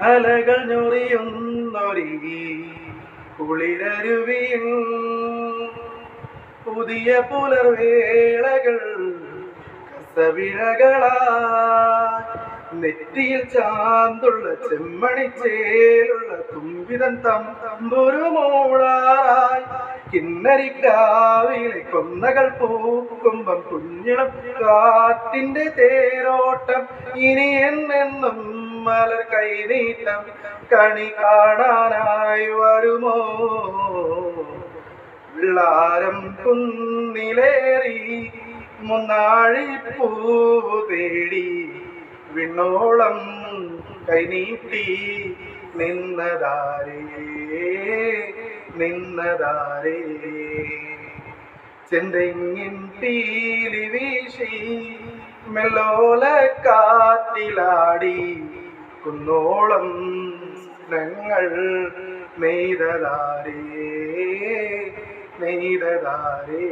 അലകൾ ഞൊറിയുന്നൊരുകി കുളിരരുവിയും പുതിയ പുലർവേളകൾ കസവിഴകളാ നെറ്റിയിൽ ചാന്തുള്ള ചെമ്മണിച്ചേലുള്ള തുമ്പിതൻ തം തമ്പുരുമോളായി കിന്നരിക്കാവിലെ കൊന്നകൾ പൂക്കുമ്പം കുഞ്ഞിളം കാറ്റിന്റെ തേരോട്ടം ഇനി എന്നെന്നും മലർ കൈനീട്ടം കണി കാണാനായി വരുമോ? വിളാരം കുന്നിലേറി മുന്നാഴി പൂവ് തേടി വിണ്ണോളം കൈനീട്ടി നിന്നതാരേ? നിന്നതാരേ? ചെന്തെങ്ങിൻ പീലി വീശി മെല്ലോല കാറ്റിലാടി കുന്നോളം ഞങ്ങൾ നെയ്തതാരേ നെയ്തതാരേ.